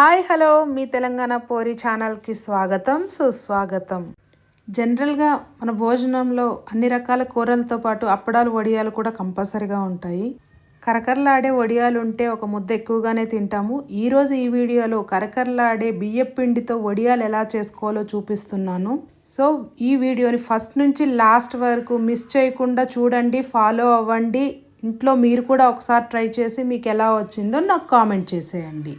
Hi hello. మీ తెలంగాణ పోరి ఛానల్కి స్వాగతం సుస్వాగతం. జనరల్గా మన భోజనంలో అన్ని రకాల కూరలతో పాటు అప్పడాలు వడియాలు కూడా కంపల్సరీగా ఉంటాయి. కరకరలాడే వడియాలు ఉంటే ఒక ముద్ద ఎక్కువగానే తింటాము. ఈరోజు ఈ వీడియోలో కరకరలాడే బియ్యపు పిండితో వడియాలు ఎలా చేసుకోవాలో చూపిస్తున్నాను. సో ఈ వీడియోని ఫస్ట్ నుంచి లాస్ట్ వరకు మిస్ చేయకుండా చూడండి ఫాలో అవ్వండి. ఇంట్లో మీరు కూడా ఒకసారి ట్రై చేసి మీకు ఎలా వచ్చిందో నాకు కామెంట్ చేసేయండి.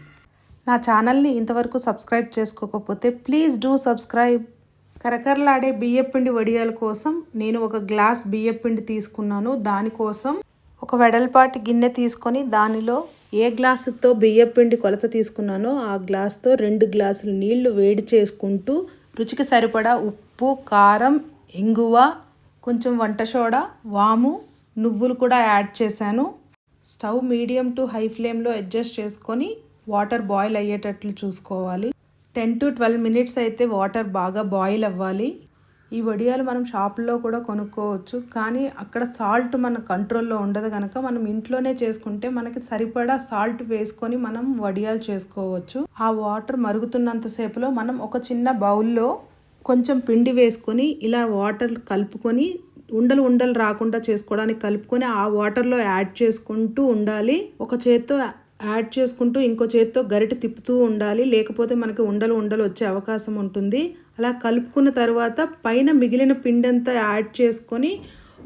నా ఛానల్ని ఇంతవరకు సబ్స్క్రైబ్ చేసుకోకపోతే ప్లీజ్ డూ సబ్స్క్రైబ్. కరకరలాడే బియ్యపిండి వడియాల కోసం నేను ఒక గ్లాస్ బియ్యపిండి తీసుకున్నాను. దానికోసం ఒక వెడల్పాటి గిన్నె తీసుకొని దానిలో ఏ గ్లాసుతో బియ్యపిండి కొలత తీసుకున్నానో ఆ గ్లాస్తో రెండు గ్లాసులు నీళ్ళు వేడి చేసుకుంటూ రుచికి సరిపడా ఉప్పు కారం ఇంగువ కొంచెం వంట సోడా వాము నువ్వులు కూడా యాడ్ చేశాను. స్టవ్ మీడియం టు హై ఫ్లేమ్లో అడ్జస్ట్ చేసుకొని వాటర్ బాయిల్ అయ్యేటట్లు చూసుకోవాలి. టెన్ టు ట్వెల్వ్ మినిట్స్ అయితే వాటర్ బాగా బాయిల్ అవ్వాలి. ఈ వడియాలు మనం షాపుల్లో కూడా కొనుక్కోవచ్చు. కానీ అక్కడ సాల్ట్ మన కంట్రోల్లో ఉండదు కనుక మనం ఇంట్లోనే చేసుకుంటే మనకి సరిపడా సాల్ట్ వేసుకొని మనం వడియాలు చేసుకోవచ్చు. ఆ వాటర్ మరుగుతున్నంతసేపులో మనం ఒక చిన్న బౌల్లో కొంచెం పిండి వేసుకొని ఇలా వాటర్ కలుపుకొని ఉండలు ఉండలు రాకుండా చేసుకోవడానికి కలుపుకొని ఆ వాటర్లో యాడ్ చేసుకుంటూ ఉండాలి. ఒక చేత్తో యాడ్ చేసుకుంటూ ఇంకో చేతితో గరిట తిప్పుతూ ఉండాలి. లేకపోతే మనకి ఉండలు ఉండలు వచ్చే అవకాశం ఉంటుంది. అలా కలుపుకున్న తర్వాత పైన మిగిలిన పిండి అంతా యాడ్ చేసుకొని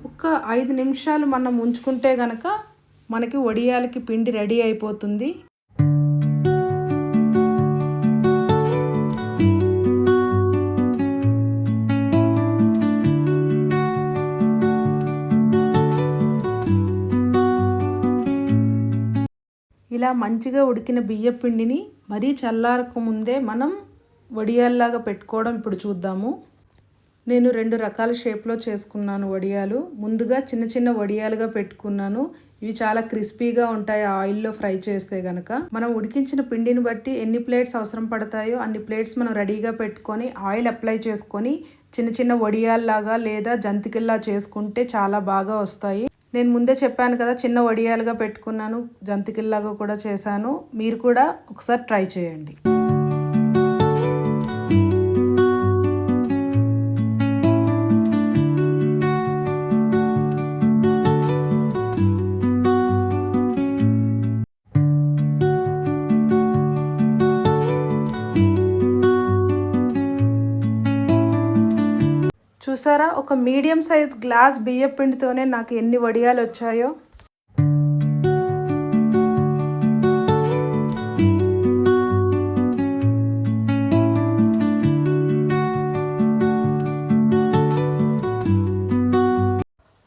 ఒక ఐదు నిమిషాలు మనం ఉంచుకుంటే గనక మనకి వడియాలకి పిండి రెడీ అయిపోతుంది. ఇలా మంచిగా ఉడికిన బియ్యం పిండిని మరీ చల్లారక ముందే మనం వడియాల్లాగా పెట్టుకోవడం ఇప్పుడు చూద్దాము. నేను రెండు రకాల షేప్లో చేసుకున్నాను వడియాలు. ముందుగా చిన్న చిన్న వడియాలుగా పెట్టుకున్నాను. ఇవి చాలా క్రిస్పీగా ఉంటాయి ఆయిల్లో ఫ్రై చేస్తే గనక. మనం ఉడికించిన పిండిని బట్టి ఎన్ని ప్లేట్స్ అవసరం పడతాయో అన్ని ప్లేట్స్ మనం రెడీగా పెట్టుకొని ఆయిల్ అప్లై చేసుకొని చిన్న చిన్న వడియాల్లాగా లేదా జంతికల్లా చేసుకుంటే చాలా బాగా వస్తాయి. నేను ముందే చెప్పాను కదా చిన్న వడియాలుగా పెట్టుకున్నాను జంతికల్లాగా కూడా చేశాను. మీరు కూడా ఒకసారి ట్రై చేయండి. చూసారా? ఒక మీడియం సైజ్ గ్లాస్ బియ్య పిండితోనే నాకు ఎన్ని వడియాలు వచ్చాయో.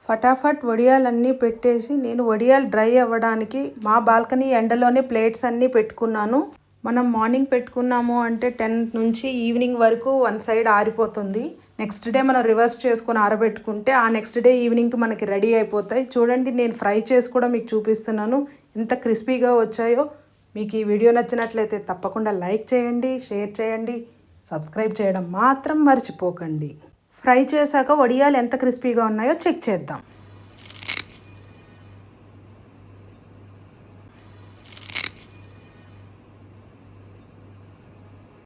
ఫటాఫట్ వడియాలన్నీ పెట్టేసి నేను వడియాలు డ్రై అవ్వడానికి మా బాల్కనీ ఎండలోనే ప్లేట్స్ అన్నీ పెట్టుకున్నాను. మనం మార్నింగ్ పెట్టుకున్నాము అంటే టెన్ నుంచి ఈవినింగ్ వరకు వన్ సైడ్ ఆరిపోతుంది. నెక్స్ట్ డే మనం రివర్స్ చేసుకొని ఆరబెట్టుకుంటే ఆ నెక్స్ట్ డే ఈవినింగ్కి మనకి రెడీ అయిపోతాయి. చూడండి నేను ఫ్రై చేసి కూడా మీకు చూపిస్తున్నాను. ఎంత క్రిస్పీగా వచ్చాయో. మీకు ఈ వీడియో నచ్చినట్లయితే తప్పకుండా లైక్ చేయండి షేర్ చేయండి సబ్స్క్రైబ్ చేయడం మాత్రం మర్చిపోకండి. ఫ్రై చేశాక వడియాలు ఎంత క్రిస్పీగా ఉన్నాయో చెక్ చేద్దాం.